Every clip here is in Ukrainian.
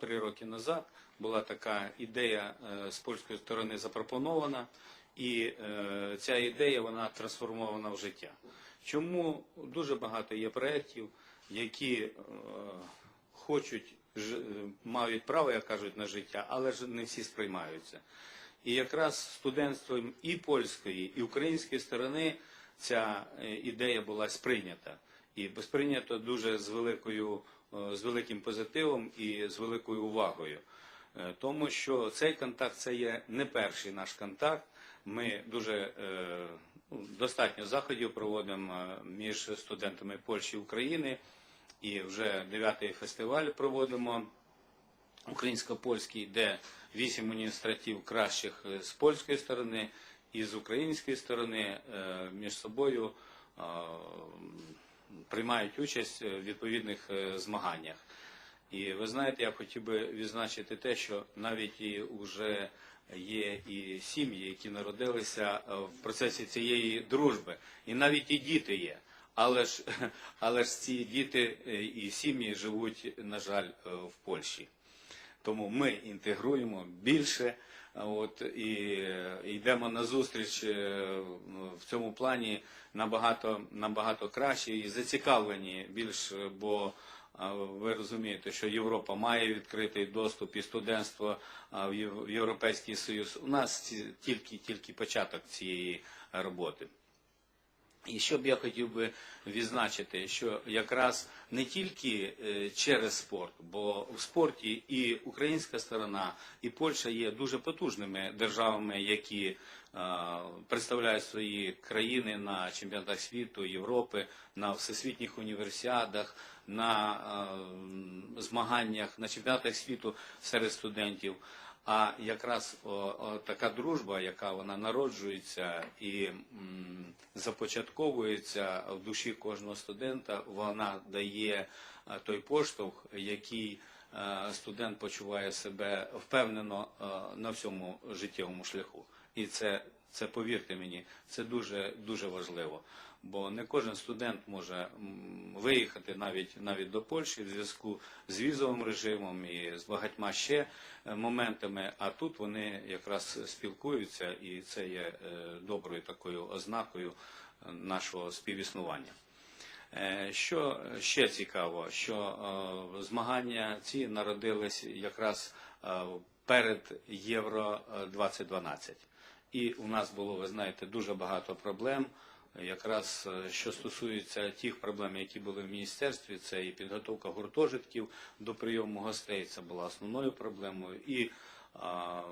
три роки назад була така ідея е, з польської сторони запропонована, і е, ця ідея вона трансформована в життя. Чому дуже багато є проєктів, які е, хочуть, мають право, як кажуть, на життя, але ж не всі сприймаються. І якраз студентством і польської, і української сторони ця ідея була сприйнята. І сприйнято дуже з великою, з великим позитивом і з великою увагою. Е, Тому що цей контакт це є не перший наш контакт. Ми дуже е, ну, достатньо заходів проводимо е, між студентами Польщі і України. І вже дев'ятий фестиваль проводимо українсько-польський, де вісім університетів кращих е, з польської сторони і з української сторони е, між собою е, приймають участь в відповідних е, змаганнях. І ви знаєте, я хотів би відзначити те, що навіть і вже є і сім'ї, які народилися е, в процесі цієї дружби, і навіть і діти є. Але ж, але ж ці діти е, і сім'ї живуть, на жаль, е, в Польщі. Тому ми інтегруємо більше, от і е, йдемо на зустріч е, в цьому плані набагато набагато краще і зацікавлені більш, е, бо ви розумієте, що Європа має відкритий доступ і студентство в Європейський Союз. У нас тільки тільки початок цієї роботи. І що б я хотів би відзначити, що якраз не тільки е, через спорт, бо в спорті і українська сторона, і Польща є дуже потужними державами, які е, представляють свої країни на чемпіонатах світу, Європи, на всесвітніх універсіадах, на е, змаганнях, на чемпіонатах світу серед студентів. А якраз о, о, така дружба, яка вона народжується і м, започатковується в душі кожного студента, вона дає е, той поштовх, який е, студент почуває себе впевнено е, на всьому життєвому шляху. І це, це повірте мені, це дуже дуже важливо. Бо не кожен студент може виїхати навіть навіть до Польщі в зв'язку з візовим режимом і з багатьма ще е, моментами. А тут вони якраз спілкуються, і це є е, доброю такою ознакою е, нашого співіснування. Що ще цікаво, що змагання ці народились якраз перед Євро е, 2012. І у нас було, ви знаєте, дуже багато проблем. Якраз е, що стосується тих проблем, які були в міністерстві, це і підготовка гуртожитків до прийому гостей, це була основною проблемою. І а,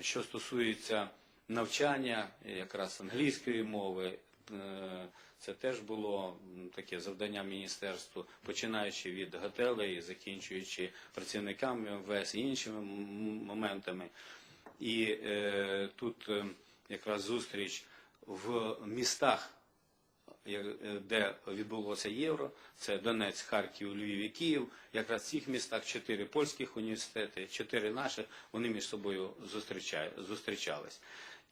що стосується навчання, якраз англійської мови, е, це теж було таке завдання міністерству, починаючи від готелей, закінчуючи працівниками МВС і іншими моментами. І е, тут е, якраз зустріч в містах, е, де відбулося євро, це Донець, Харків, Львів і Київ. Якраз в цих містах чотири польських університети, чотири наших, вони між собою зустрічались.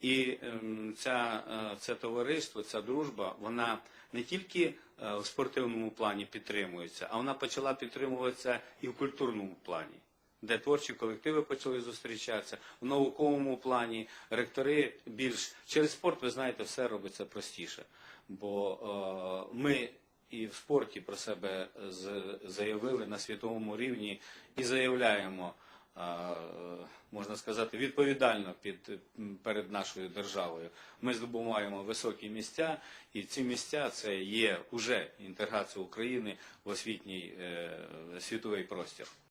І ем, ця, е, це товариство, ця дружба, вона не тільки е, в спортивному плані підтримується, а вона почала підтримуватися і в культурному плані де творчі колективи почали зустрічатися. В науковому плані ректори більш через спорт, ви знаєте, все робиться простіше. Бо е, ми і в спорті про себе заявили на світовому рівні і заявляємо, е, можна сказати, відповідально під, перед нашою державою. Ми здобуваємо високі місця, і ці місця це є уже інтеграція України в освітній е, світовий простір.